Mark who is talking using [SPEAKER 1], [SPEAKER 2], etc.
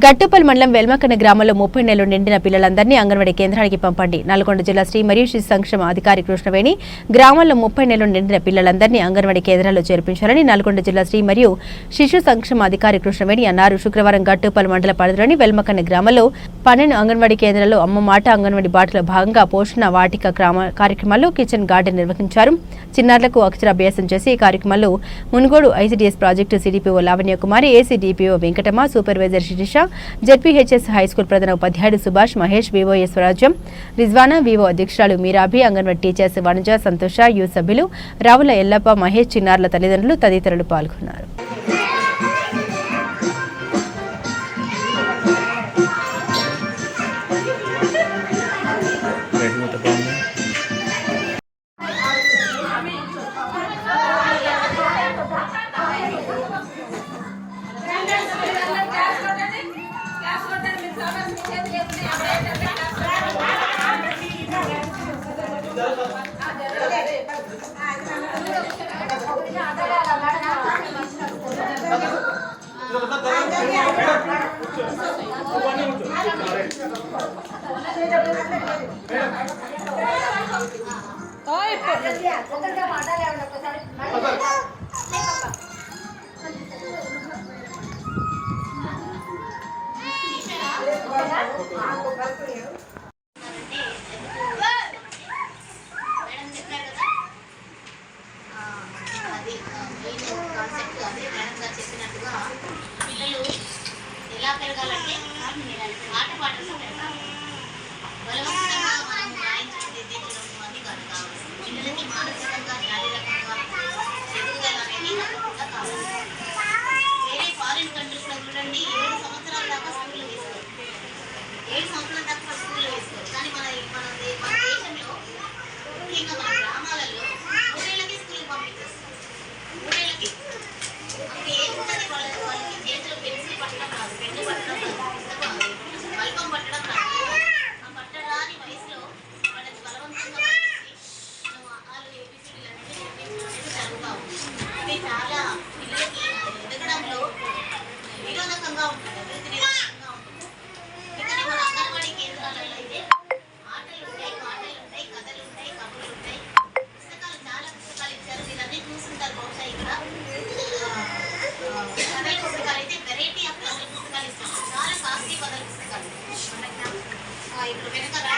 [SPEAKER 1] గట్టుపల్లి మండలం వెల్మకన్న గ్రామంలో ముప్పై నెలలు నిండిన పిల్లలందరినీ అంగన్వాడీ కేంద్రానికి పంపండి. నల్గొండ జిల్లా శ్రీ మరియు శిశు సంక్షేమ అధికారి కృష్ణవేణి గ్రామంలో ముప్పై నెలలు నిండిన పిల్లలందరినీ అంగన్వాడీ కేంద్రాల్లో చేర్పించాలని నల్గొండ జిల్లా శ్రీ మరియు శిశు సంక్షేమ అధికారి కృష్ణవేణి అన్నారు. శుక్రవారం గట్టుపల్లి మండల పరిధిలోని వెల్మకన్న గ్రామంలో పన్నెండు అంగన్వాడీ కేంద్రాల్లో అమ్మ మాట అంగన్వాడీ బాటలో భాగంగా పోషణ వాటిక కార్యక్రమాల్లో కిచెన్ గార్డెన్ నిర్వహించారు. చిన్నారులకు అక్షరాభ్యాసం చేసి ఈ కార్యక్రమంలో Munugodu ICDS project CDPO Lavanya Kumari AC DPO Venkatamma supervisor Sirisha ZPHS high school ప్రధాన ఉపాధ్యాయుడు సుభాష్ మహేష్ వివోఏ స్వరాజ్యం రిజ్వానా వివో అధ్యక్షురాలు మీరాభి అంగన్వాడీ టీచర్స్ వనజ సంతోష యు సభ్యులు రావుల ఎల్లప్ప మహేష్ చిన్నారుల తల్లిదండ్రులు తదితరులు పాల్గొన్నారు
[SPEAKER 2] Thank you. ওই చెప్పినట్టుగా పిల్లలు ఎలా పెరగాలంటే ఆట పాటలు చాలా పిల్లలకి ఎదగడంలో నిరోధకంగా ఉంటుంది. creo que es para